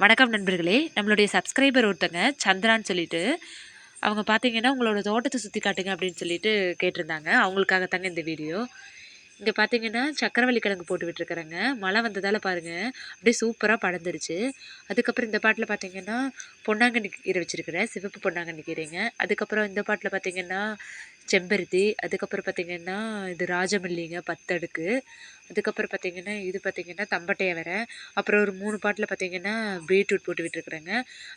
வணக்கம் நண்பர்களே. நம்மளுடைய சப்ஸ்கிரைபர் ஒருத்தங்க சந்திரான்னு சொல்லிட்டு அவங்க பார்த்தீங்கன்னா உங்களோட தோட்டத்தை சுற்றி காட்டுங்க அப்படின்னு சொல்லிட்டு கேட்டிருந்தாங்க. அவங்களுக்காக தாங்க இந்த வீடியோ. இங்கே பார்த்தீங்கன்னா சக்கரவள்ளி கிழங்கு போட்டு விட்டுருக்குறேங்க. மழை வந்ததால் பாருங்கள் அப்படியே சூப்பராக படந்துருச்சு அதுக்கப்புறம் இந்த பாட்டில் பார்த்தீங்கன்னா பொன்னாங்கண்ணி கீரை வச்சுருக்கிறேன். சிவப்பு பொன்னாங்கண்ணி கீரைங்க. அதுக்கப்புறம் இந்த பாட்டில் பார்த்தீங்கன்னா செம்பருத்தி அதுக்கப்புறம் பார்த்திங்கன்னா இது ராஜமல்லிங்க பத்தடுக்கு. அதுக்கப்புறம் பார்த்திங்கன்னா இது பார்த்தீங்கன்னா தம்பட்டையை வர. அப்புறம் ஒரு மூணு பாட்டில் பார்த்தீங்கன்னா பீட்ரூட் போட்டு விட்டுருக்குறேங்க.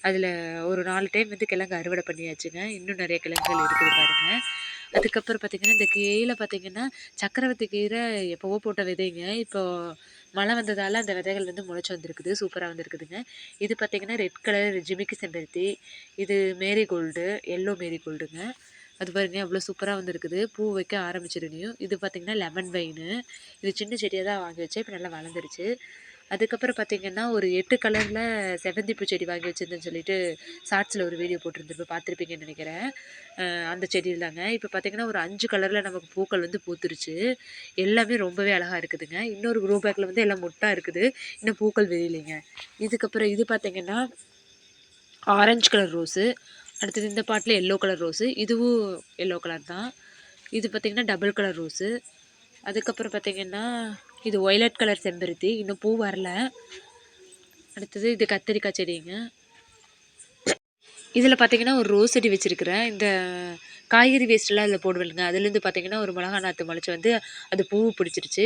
அதில் ஒரு நாலு டைம் வந்து கிழங்கு அறுவடை பண்ணியாச்சுங்க. இன்னும் நிறைய கிழங்குகள் இருக்குது பாருங்கள் அதுக்கப்புறம் பார்த்திங்கன்னா இந்த கீழே பார்த்திங்கன்னா சக்கரவர்த்தி கீரை எப்போவோ போட்ட விதைங்க. இப்போது மழை வந்ததால் அந்த விதைகள் வந்து முளைச்சி வந்திருக்குது. சூப்பராக வந்திருக்குதுங்க. இது பார்த்திங்கன்னா ரெட் கலர் ஜிமிக்கி செம்பருத்தி. இது மேரி கோல்டு எல்லோ மேரி கோல்டுங்க அது பாருங்க அவ்வளோ சூப்பராக வந்துருக்குது. பூ வைக்க ஆரம்பிச்சிருந்தையும் இது பார்த்திங்கன்னா லெமன் வைனு இது சின்ன செடியாக தான் வாங்கி வச்சேன். இப்போ நல்லா வளர்ந்துருச்சு. அதுக்கப்புறம் பார்த்திங்கன்னா ஒரு எட்டு கலரில் செவந்தி பூ செடி வாங்கி வச்சுருந்தேன்னு சொல்லிட்டு ஷார்ட்ஸில் ஒரு வீடியோ போட்டிருந்துருப்பேன் பார்த்துருப்பீங்கன்னு நினைக்கிறேன். அந்த செடியில் தாங்க. இப்போ பார்த்திங்கன்னா ஒரு அஞ்சு கலரில் நமக்கு பூக்கள் வந்து பூத்துருச்சு. எல்லாமே ரொம்பவே அழகாக இருக்குதுங்க. இன்னொரு க்ரோ பேக்கில் வந்து எல்லாம் முட்டாக இருக்குது. இன்னும் பூக்கள் விரியலைங்க. இதுக்கப்புறம் இது பார்த்திங்கன்னா ஆரஞ்சு கலர் ரோஸு அடுத்தது இந்த பாட்டில் எல்லோ கலர் ரோஸு இதுவும் எல்லோ கலர் தான். இது பார்த்திங்கன்னா டபுள் கலர் ரோஸு அதுக்கப்புறம் பார்த்திங்கன்னா இது ஒய்லட் கலர் செம்பருத்தி இன்னும் பூ வரல. அடுத்தது இது கத்திரிக்காய் செடிங்க. இதில் பார்த்திங்கன்னா ஒரு ரோஸ் செடி வச்சுருக்கிறேன். இந்த காய்கறி வேஸ்ட்டெல்லாம் அதில் போடுவேங்க அதுலேருந்து பார்த்திங்கன்னா ஒரு மிளகா நாற்று முளைச்சி வந்து அது பூ பிடிச்சிருச்சு.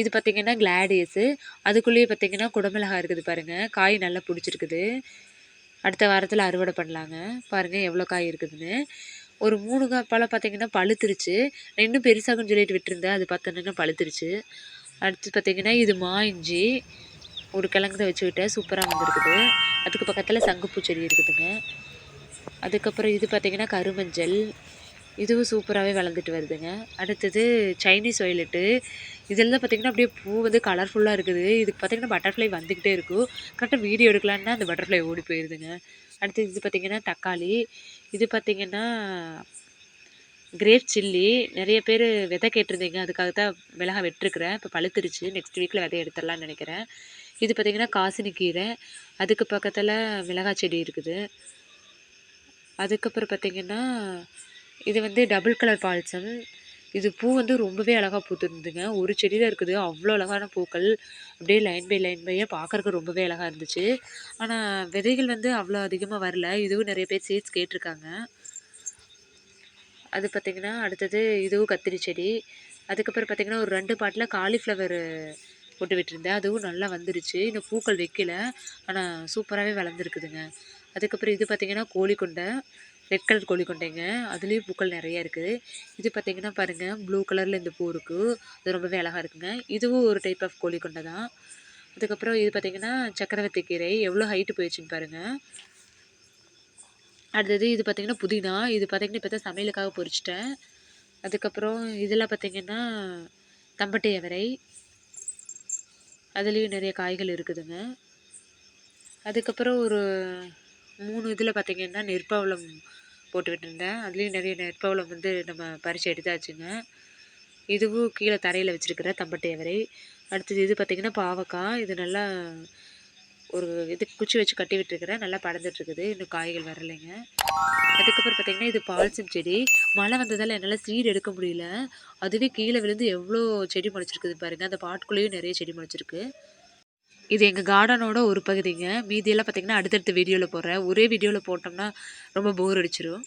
இது பார்த்திங்கன்னா கிளாடியஸு அதுக்குள்ளேயே பார்த்திங்கன்னா குடமிளகா இருக்குது பாருங்கள் காய் நல்லா பிடிச்சிருக்குது. அடுத்த வாரத்தில் அறுவடை பண்ணலாங்க. பாருங்கள் எவ்வளோ காய் இருக்குதுன்னு. ஒரு மூணு காய் பழம் பார்த்திங்கன்னா பழுத்துருச்சு. இன்னும் பெருசாகுன்னு சொல்லிட்டு விட்டுருந்தேன். அது பார்த்தோன்னா பழுத்துருச்சு. அடுத்து பார்த்திங்கன்னா இது மா இஞ்சி ஒரு கிழங்கு தான் சூப்பராக வந்துருக்குது. அதுக்கு பக்கத்தில் சங்குப்பூ செடி இருக்குதுங்க. அதுக்கப்புறம் இது பார்த்திங்கன்னா கருமஞ்சள். இதுவும் சூப்பராகவே வளர்ந்துட்டு வருதுங்க. அடுத்தது சைனீஸ் ஒயலட்டு இதெல்லாம் பார்த்திங்கன்னா அப்படியே பூ வந்து கலர்ஃபுல்லாக இருக்குது. இதுக்கு பார்த்திங்கன்னா பட்டர்ஃப்ளை வந்துக்கிட்டே இருக்கும். கரெக்டாக வீடியோ எடுக்கலான்னா அந்த பட்டர்ஃப்ளை ஓடி போயிடுதுங்க அடுத்து இது பார்த்திங்கன்னா தக்காளி. இது பார்த்திங்கன்னா கிரேப் சில்லி நிறைய பேர் விதை கேட்டிருந்தீங்க. அதுக்காக தான் மிளகா வெட்டிருக்கிறேன். இப்போ பழுத்துருச்சு. நெக்ஸ்ட் வீக்கில் விதை எடுத்துடலான்னு நினைக்கிறேன். இது பார்த்திங்கன்னா காசினி கீரை. அதுக்கு பக்கத்தில் மிளகாய் செடி இருக்குது. அதுக்கப்புறம் பார்த்திங்கன்னா இது வந்து டபுள் கலர் பால்சம் இது பூ வந்து ரொம்பவே அழகாக பூத்துருந்துங்க ஒரு செடி தான் இருக்குது அவ்வளோ அழகான பூக்கள். அப்படியே லைன் பை லைன் பையாக பார்க்குறக்கு ரொம்பவே அழகாக இருந்துச்சு. ஆனால் விதைகள் வந்து அவ்வளோ அதிகமாக வரல. இதுவும் நிறைய பேர் சீட்ஸ் கேட்டிருக்காங்க. அது பார்த்திங்கன்னா அடுத்தது இதுவும் கத்திரி செடி. அதுக்கப்புறம் பார்த்திங்கன்னா ஒரு ரெண்டு பாட்டில் காலிஃப்ளவர் போட்டு விட்டுருந்தேன். அதுவும் நல்லா வந்துருச்சு. இன்னும் பூக்கள் வைக்கல. ஆனால் சூப்பராகவே வளர்ந்துருக்குதுங்க. அதுக்கப்புறம் இது பார்த்திங்கன்னா கோழிக்கொண்டை. ரெட் கலர் கோழிக்கொண்டைங்க அதுலேயும் பூக்கள் நிறைய இருக்குது இது பார்த்தீங்கன்னா பாருங்கள் ப்ளூ கலரில் இந்த பூ இருக்குது அது ரொம்பவே அழகாக இருக்குங்க. இதுவும் ஒரு டைப் ஆஃப் கோழிக்கொண்டை தான் அதுக்கப்புறம் இது பார்த்திங்கன்னா சக்கரவர்த்தி கீரை. எவ்வளோ ஹைட்டு போயிடுச்சுன்னு பாருங்கள் அடுத்தது இது பார்த்திங்கன்னா புதினா. இது பார்த்திங்கன்னா இப்போ தான் சமையலுக்காக பொரிச்சிட்டேன் அதுக்கப்புறம் இதெல்லாம் பார்த்திங்கன்னா தம்பட்டை அவரை. அதுலேயும் நிறைய காய்கள் இருக்குதுங்க. அதுக்கப்புறம் ஒரு மூணு இதில் பார்த்திங்கன்னா நெற்பவளம் போட்டு விட்டுருந்தேன் அதுலேயும் நிறைய நெற்பவளம் வந்து நம்ம பறித்து எடுத்தாச்சுங்க. இதுவும் கீழே தரையில் வச்சுருக்கிற தம்பட்டை வரை அடுத்தது இது பார்த்திங்கன்னா பாவக்காய். இது நல்லா ஒரு இது குச்சி வச்சு கட்டி விட்டுருக்கிறேன். நல்லா படந்துட்டுருக்குது இன்னும் காய்கள் வரலைங்க. அதுக்கப்புறம் பார்த்திங்கன்னா இது பால்சம் செடி. மழை வந்ததால் என்னால் சீடு எடுக்க முடியல. அதுவே கீழே விழுந்து எவ்வளோ செடி முளைச்சிருக்குது பாருங்கள் அந்த பாட்டுக்குள்ளேயும் நிறைய செடி முளைச்சிருக்கு. இது எங்கள் கார்டனோட ஒரு பகுதிங்க. மீதியெல்லாம் பார்த்திங்கன்னா அடுத்தடுத்த வீடியோவில் போடுறேன். ஒரே வீடியோவில் போட்டோம்னா ரொம்ப போர் அடிச்சிடும்